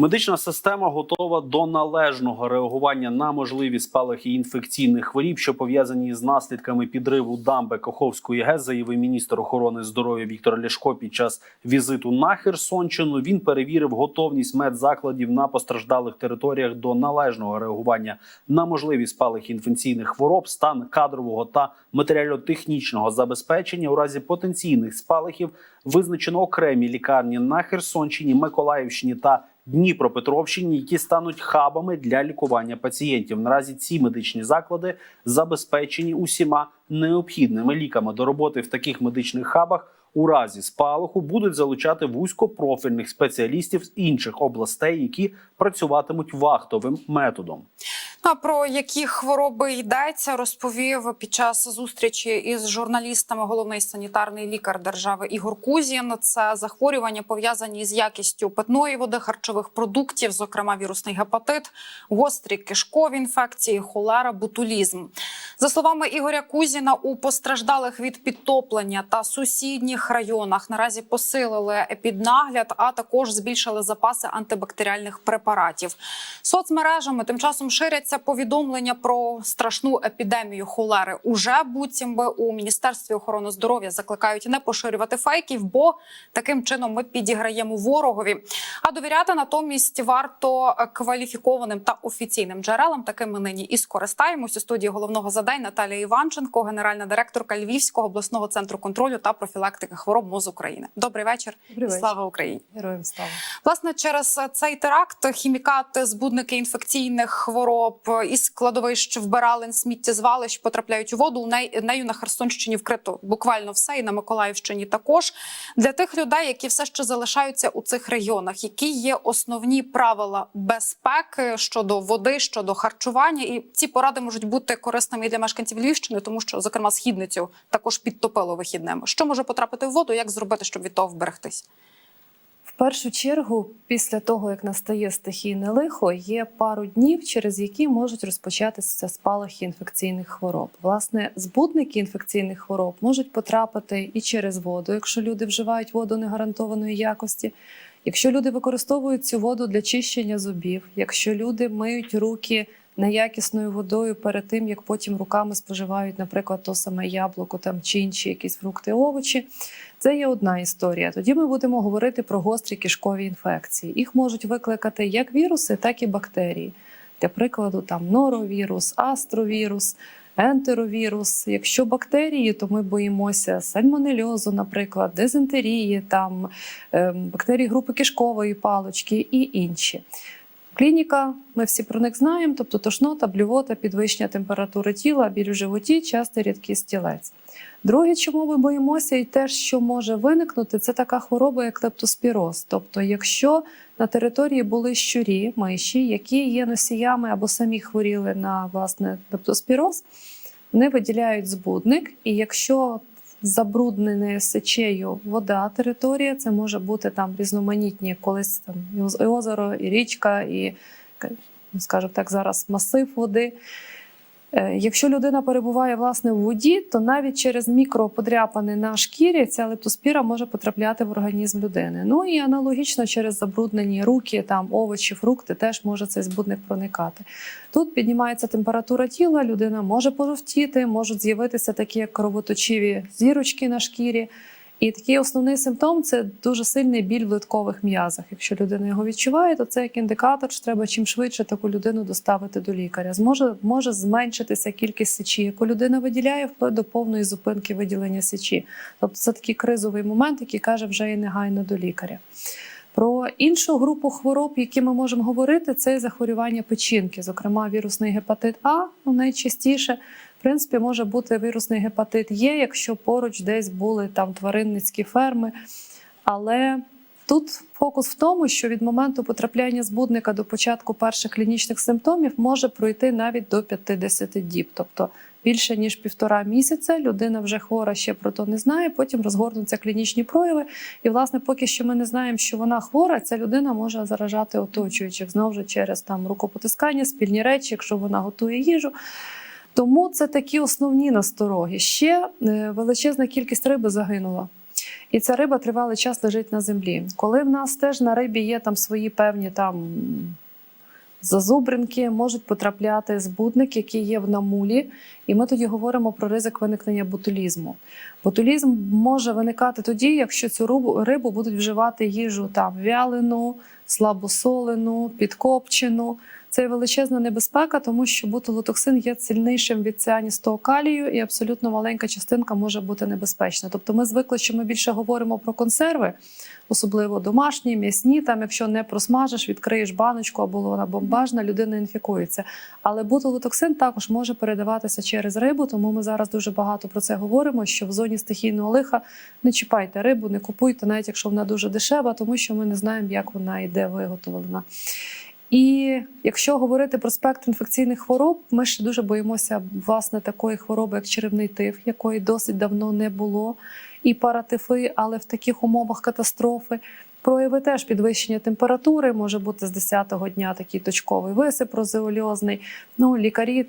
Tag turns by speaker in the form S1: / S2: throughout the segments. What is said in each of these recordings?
S1: Медична система готова до належного реагування на можливі спалахи інфекційних хворіб, що пов'язані з наслідками підриву дамби Каховської ГЕС, заявив міністр охорони здоров'я Віктор Ляшко під час візиту на Херсонщину. Він перевірив готовність медзакладів на постраждалих територіях до належного реагування на можливі спалахи інфекційних хвороб, стан кадрового та матеріально-технічного забезпечення у разі потенційних спалахів. Визначено окремі лікарні на Херсонщині, Миколаївщині та Дніпропетровщині, які стануть хабами для лікування пацієнтів. Наразі ці медичні заклади забезпечені усіма необхідними ліками. До роботи в таких медичних хабах у разі спалаху будуть залучати вузькопрофільних спеціалістів з інших областей, які працюватимуть вахтовим методом.
S2: А про які хвороби йдеться, розповів під час зустрічі із журналістами головний санітарний лікар держави Ігор Кузін. Це захворювання пов'язані з якістю питної води, харчових продуктів, зокрема вірусний гепатит, гострі кишкові інфекції, холера, ботулізм. За словами Ігоря Кузіна, у постраждалих від підтоплення та сусідніх районах наразі посилили епіднагляд, а також збільшили запаси антибактеріальних препаратів. Соцмережами тим часом ширяться повідомлення про страшну епідемію холери. Уже буцім би у міністерстві охорони здоров'я закликають не поширювати фейків, бо таким чином ми підіграємо ворогові. А довіряти натомість варто кваліфікованим та офіційним джерелам. Таким ми нині і скористаємось у студії головного задань Наталія Іванченко, генеральна директорка Львівського обласного центру контролю та профілактики хвороб МОЗ України. Добрий вечір.
S3: Добрий вечір.
S2: Слава Україні.
S3: Героям слава.
S2: Власне, через цей теракт хімікати, збудники інфекційних хвороб із складовищ вбиралень, сміттєзвалищ потрапляють у воду. У неї нею на Херсонщині вкрито буквально все, і на Миколаївщині також для тих людей, які все ще залишаються у цих регіонах. Які є основні правила безпеки щодо води, щодо харчування, і ці поради можуть бути корисними і для мешканців Львівщини, тому що, зокрема, східницю також підтопило вихідними. Що може потрапити в воду? Як зробити, щоб від того вберегтись?
S3: Першу чергу, після того як настає стихійне лихо, є пару днів, через які можуть розпочатися спалахи інфекційних хвороб. Власне, збудники інфекційних хвороб можуть потрапити і через воду, якщо люди вживають воду негарантованої якості. Якщо люди використовують цю воду для чищення зубів, якщо люди миють руки неякісною водою перед тим, як потім руками споживають, наприклад, то саме яблуко там чи інші якісь фрукти, овочі, це є одна історія. Тоді ми будемо говорити про гострі кишкові інфекції. Їх можуть викликати як віруси, так і бактерії. Для прикладу, там норовірус, астровірус, ентеровірус. Якщо бактерії, то ми боїмося сальмонельозу, наприклад, дизентерії, там ем, бактерії групи кишкової палочки і інші. Клініка, ми всі про них знаємо, тобто тошнота, блювота, підвищення температури тіла, біль у животі, часто рідкий стілець. Друге, чому ми боїмося, і те, що може виникнути, це така хвороба, як лептоспіроз. Тобто, якщо на території були щурі, миші, які є носіями або самі хворіли на власне лептоспіроз, вони виділяють збудник, і якщо забруднена сечею вода територія, це може бути там різноманітні, колись там і озеро, і річка, і скажімо так, зараз масив води. Е, Якщо людина перебуває власне в воді, то навіть через мікроподряпини на шкірі ця лептоспіра може потрапляти в організм людини. Ну і аналогічно через забруднені руки, там овочі, фрукти теж може цей збудник проникати. Тут піднімається температура тіла, людина може пожовтіти, можуть з'явитися такі як кровоточиві зірочки на шкірі. І такий основний симптом це дуже сильний біль в литкових м'язах. Якщо людина його відчуває, то це як індикатор, що треба чим швидше таку людину доставити до лікаря. Зможе може зменшитися кількість сечі, яку людина виділяє вплоть до повної зупинки виділення сечі. Тобто це такий кризовий момент, який каже вже і негайно до лікаря. Про іншу групу хвороб, які ми можемо говорити, це захворювання печінки, зокрема вірусний гепатит А, ну найчастіше. Принципі, може бути вірусний гепатит Є, якщо поруч десь були там тваринницькі ферми. Але тут фокус в тому, що від моменту потрапляння збудника до початку перших клінічних симптомів може пройти навіть до 50 діб. Тобто більше ніж півтора місяця людина вже хвора ще про то не знає. Потім розгорнуться клінічні прояви. І, власне, поки що ми не знаємо, що вона хвора, ця людина може заражати оточуючих знову ж через там рукопотискання, спільні речі, якщо вона готує їжу. Тому це такі основні настороги. Ще е, величезна кількість риби загинула. І ця риба тривалий час лежить на землі. Коли в нас теж на рибі є там свої певні там зазубринки, можуть потрапляти збудник, який є в намулі, і ми тоді говоримо про ризик виникнення ботулізму. Ботулізм може виникати тоді, якщо цю рибу, рибу будуть вживати їжу там вялену, слабосолену, підкопчену. Це величезна небезпека, тому що ботулотоксин є сильнішим від ціаністого калію, і абсолютно маленька частинка може бути небезпечна. Тобто ми звикли, що ми більше говоримо про консерви, особливо домашні, м'ясні. Там, якщо не просмажиш, відкриєш баночку або вона бомбажна, людина інфікується. Але ботулотоксин також може передаватися через рибу, тому ми зараз дуже багато про це говоримо. Що в зоні стихійного лиха не чіпайте рибу, не купуйте, навіть якщо вона дуже дешева, тому що ми не знаємо, як вона і де виготовлена. І якщо говорити про спектр інфекційних хвороб, ми ще дуже боїмося власне такої хвороби, як черевний тиф, якої досить давно не було, і паратифи, але в таких умовах катастрофи. Прояви теж підвищення температури, може бути з 10-го дня такий точковий висип розеольозний. Ну, лікарі,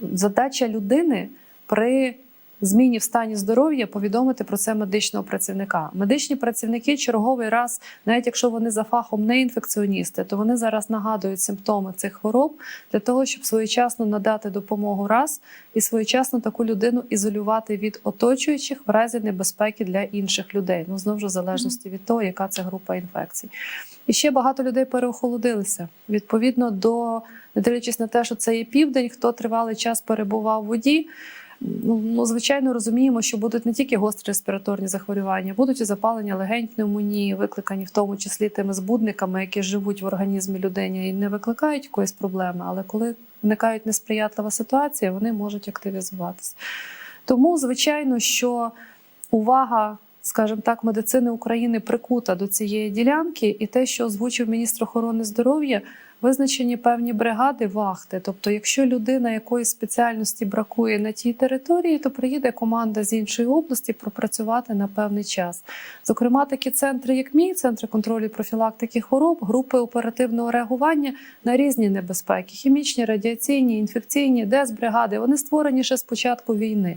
S3: задача людини при зміні в стані здоров'я повідомити про це медичного працівника. Медичні працівники черговий раз, навіть якщо вони за фахом не інфекціоністи, то вони зараз нагадують симптоми цих хвороб для того, щоб своєчасно надати допомогу раз і своєчасно таку людину ізолювати від оточуючих в разі небезпеки для інших людей. Ну знову ж в залежності від того, яка це група інфекцій. І ще багато людей переохолодилися. Відповідно до не дивлячись на те, що це є південь, хто тривалий час перебував в воді. Ну, ну, звичайно, розуміємо, що будуть не тільки гострі респіраторні захворювання, будуть і запалення легень, пневмонії, викликані в тому числі тими збудниками, які живуть в організмі людини і не викликають якоїсь проблеми, але коли виникають несприятлива ситуація, вони можуть активізуватися. Тому, звичайно, що увага, скажімо так, медицини України прикута до цієї ділянки, і те, що озвучив міністр охорони здоров'я, визначені певні бригади вахти. Тобто, якщо людина якоїсь спеціальності бракує на тій території, то приїде команда з іншої області пропрацювати на певний час. Зокрема, такі центри, як мій, центри контролю профілактики хвороб, групи оперативного реагування на різні небезпеки: хімічні, радіаційні, інфекційні, дезбригади, вони створені ще з початку війни.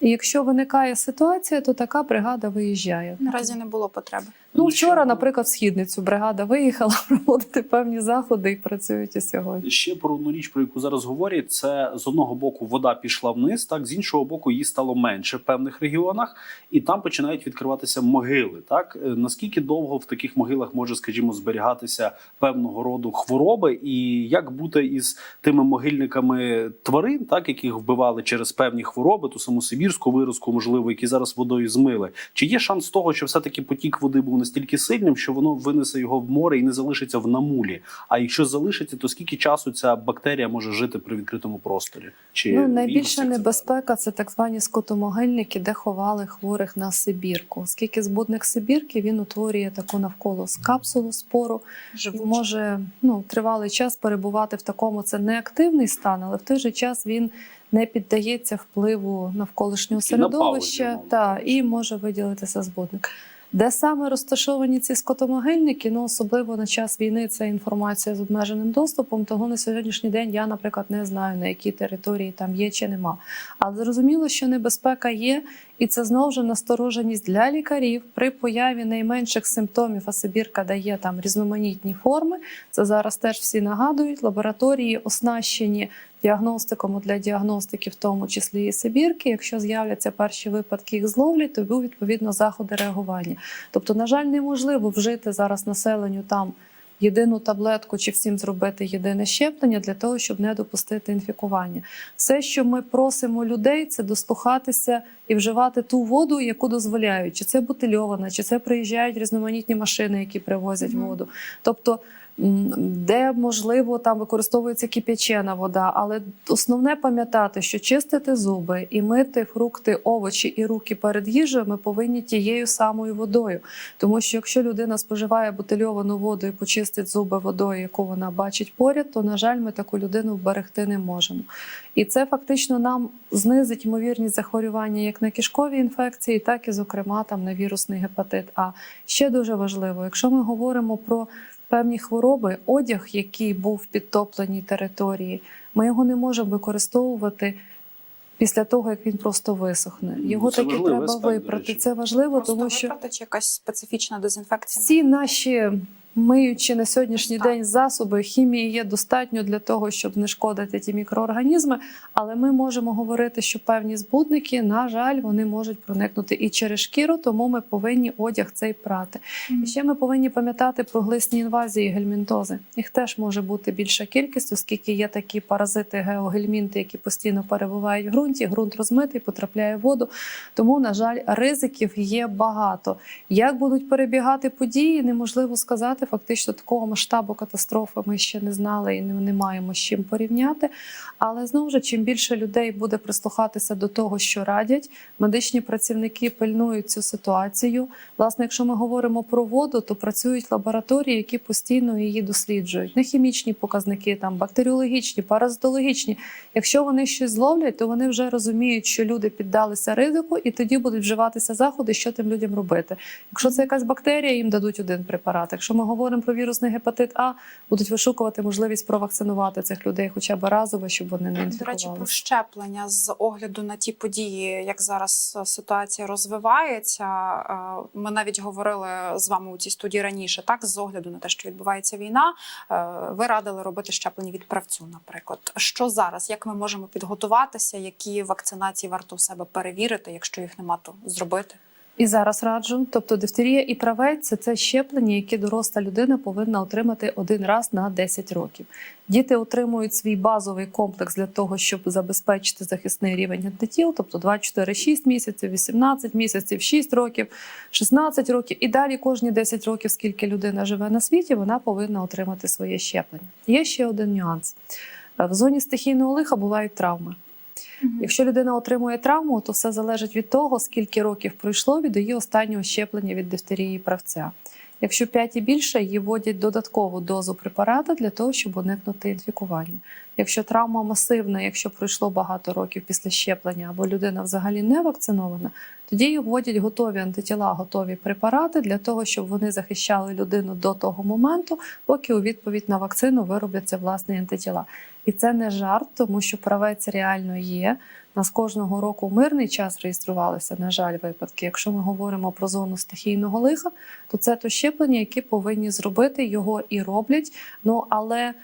S3: І якщо виникає ситуація, то така бригада виїжджає.
S2: Наразі не було потреби.
S3: Ну, вчора, наприклад, в східницю бригада виїхала проводити певні заходи і працюють і сьогодні.
S1: Ще про одну річ, про яку зараз говорять, це з одного боку вода пішла вниз, так з іншого боку, її стало менше в певних регіонах, і там починають відкриватися могили. Так Е, наскільки довго в таких могилах може, скажімо, зберігатися певного роду хвороби, і як бути із тими могильниками тварин, так яких вбивали через певні хвороби, ту саму сибірську виразку, можливо, які зараз водою змили? Чи є шанс того, що все таки потік води був настільки сильним, що воно винесе його в море і не залишиться в намулі? А якщо залишиться, то скільки часу ця бактерія може жити при відкритому просторі? Чи
S3: Ну, найбільша небезпека це так звані скотомогильники, де ховали хворих на Сибірку. Оскільки збудник Сибірки він утворює таку навколо капсулу спору і може ну, тривалий час перебувати в такому. Це не активний стан, але в той же час він не піддається впливу навколишнього середовища та, і може виділитися збудник. Де саме розташовані ці скотомогильники? Ну особливо на час війни це інформація з обмеженим доступом. Того на сьогоднішній день я, наприклад, не знаю на якій території там є чи нема. Але зрозуміло, що небезпека є, і це знову ж настороженість для лікарів при появі найменших симптомів. А Сибірка дає там різноманітні форми. Це зараз теж всі нагадують. Лабораторії оснащені діагностиком для діагностики, в тому числі і Сибірки. Якщо з'являться перші випадки, їх зловлять, то будуть відповідно заходи реагування. Тобто, на жаль, неможливо вжити зараз населенню там єдину таблетку чи всім зробити єдине щеплення для того, щоб не допустити інфікування. Все, що ми просимо людей, це дослухатися і вживати ту воду, яку дозволяють, чи це бутильована, чи це приїжджають різноманітні машини, які привозять
S2: Мгм.
S3: воду. Тобто де можливо там використовується кип'ячена вода, але основне пам'ятати, що чистити зуби і мити фрукти, овочі і руки перед їжею ми повинні тією самою водою. Тому що якщо людина споживає бутильовану воду і почистить зуби водою, яку вона бачить поряд, то на жаль, ми таку людину вберегти не можемо. І це фактично нам знизить ймовірність захворювання як на кишкові інфекції, так і, зокрема, там на вірусний гепатит. А ще дуже важливо, якщо ми говоримо про певні хвороби, одяг, який був в підтопленій території, ми його не можемо використовувати після того як він просто висохне. Його
S1: Ну, це
S3: таки треба випрати. Це важливо,
S2: Просто
S3: тому що
S2: якась специфічна дезінфекція.
S3: всі наші миючі на сьогоднішній
S2: Так.
S3: день засоби хімії є достатньо для того, щоб знешкодити ті мікроорганізми. Але ми можемо говорити, що певні збудники, на жаль, вони можуть проникнути і через шкіру, тому ми повинні одяг цей прати. І ще ми повинні пам'ятати про глисні інвазії гельмінтози. Їх теж може бути більша кількість, оскільки є такі паразити геогельмінти, які постійно перебувають в ґрунті. ґрунт розмитий, потрапляє в воду. Тому, на жаль, ризиків є багато. Як будуть перебігати події, неможливо сказати. Фактично такого масштабу катастрофи ми ще не знали і не маємо з чим порівняти. Але знову ж чим більше людей буде прислухатися до того, що радять, медичні працівники пильнують цю ситуацію. Власне, якщо ми говоримо про воду, то працюють лабораторії, які постійно її досліджують. Не хімічні показники, там бактеріологічні, паразитологічні. Якщо вони щось зловлять, то вони вже розуміють, що люди піддалися ризику, і тоді будуть вживатися заходи, що тим людям робити. Якщо це якась бактерія, їм дадуть один препарат. Якщо ми говоримо про вірусний гепатит А, будуть вишукувати можливість провакцинувати цих людей, хоча б разово, щоб вони не
S2: До речі, про щеплення з огляду на ті події, як зараз е, ситуація розвивається. е, Ми навіть говорили з вами у цій студії раніше. Так, з огляду на те, що відбувається війна, е, ви радили робити щеплення від правцю. Наприклад, що зараз? Як ми можемо підготуватися? Які вакцинації варто у себе перевірити? Якщо їх нема, то зробити.
S3: І зараз раджу. Тобто дифтерія і правець це, це щеплення, яке доросла людина повинна отримати один раз на 10 років. Діти отримують свій базовий комплекс для того, щоб забезпечити захисний рівень антитіл, тобто 2, 4, 6 місяців, 18 місяців, 6 років, 16 років. І далі кожні 10 років, скільки людина живе на світі, вона повинна отримати своє щеплення. Є ще один нюанс. В зоні стихійного лиха бувають травми. Якщо людина отримує травму, то все залежить від того, скільки років пройшло від її останнього щеплення від дифтерії правця. Якщо 5 і більше, її вводять додаткову дозу препарата для того, щоб уникнути інфікування. Якщо травма масивна, якщо пройшло багато років після щеплення або людина взагалі не вакцинована, тоді їй вводять готові антитіла, готові препарати для того, щоб вони захищали людину до того моменту, поки у відповідь на вакцину виробляться власні антитіла. І це не жарт, тому що правець реально є. Нас кожного року в мирний час реєструвалися, на жаль, випадки. Якщо ми говоримо про зону стихійного лиха, то це то щеплення, яке повинні зробити, його і роблять. Ну але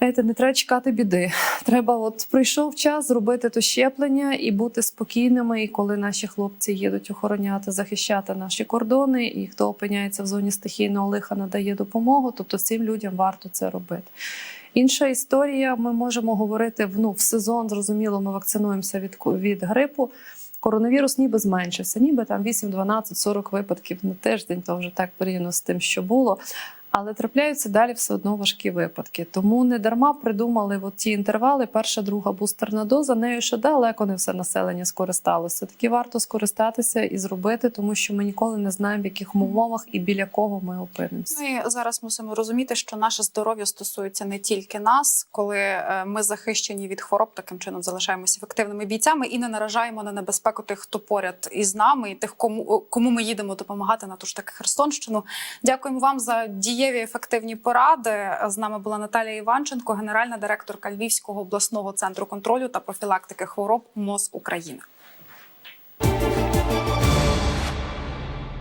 S3: знаєте, не треба чекати біди. Треба, от прийшов час зробити то щеплення і бути спокійними. І коли наші хлопці їдуть охороняти, захищати наші кордони, і хто опиняється в зоні стихійного лиха, надає допомогу. Тобто цим людям варто це робити. Інша історія, ми можемо говорити ну, в сезон, зрозуміло, ми вакцинуємося від, від грипу. Коронавірус ніби зменшився, ніби там 8, 12, 40 випадків на тиждень, то вже так порівняно з тим, що було. Але трапляються далі все одно важкі випадки. Тому не дарма придумали от ті інтервали. Перша, друга бустерна доза. Нею ще далеко не все населення скористалося. Таки варто скористатися і зробити, тому що ми ніколи не знаємо, в яких умовах і біля кого ми опинимося.
S2: Ми зараз мусимо розуміти, що наше здоров'я стосується не тільки нас, коли е, ми захищені від хвороб, таким чином залишаємося ефективними бійцями і не наражаємо на небезпеку тих, хто поряд із нами, і тих, кому кому ми їдемо допомагати на ту ж таки Херсонщину. Дякуємо вам за дієві ефективні поради. З нами була Наталія Іванченко, генеральна директорка Львівського обласного центру контролю та профілактики хвороб МОЗ України.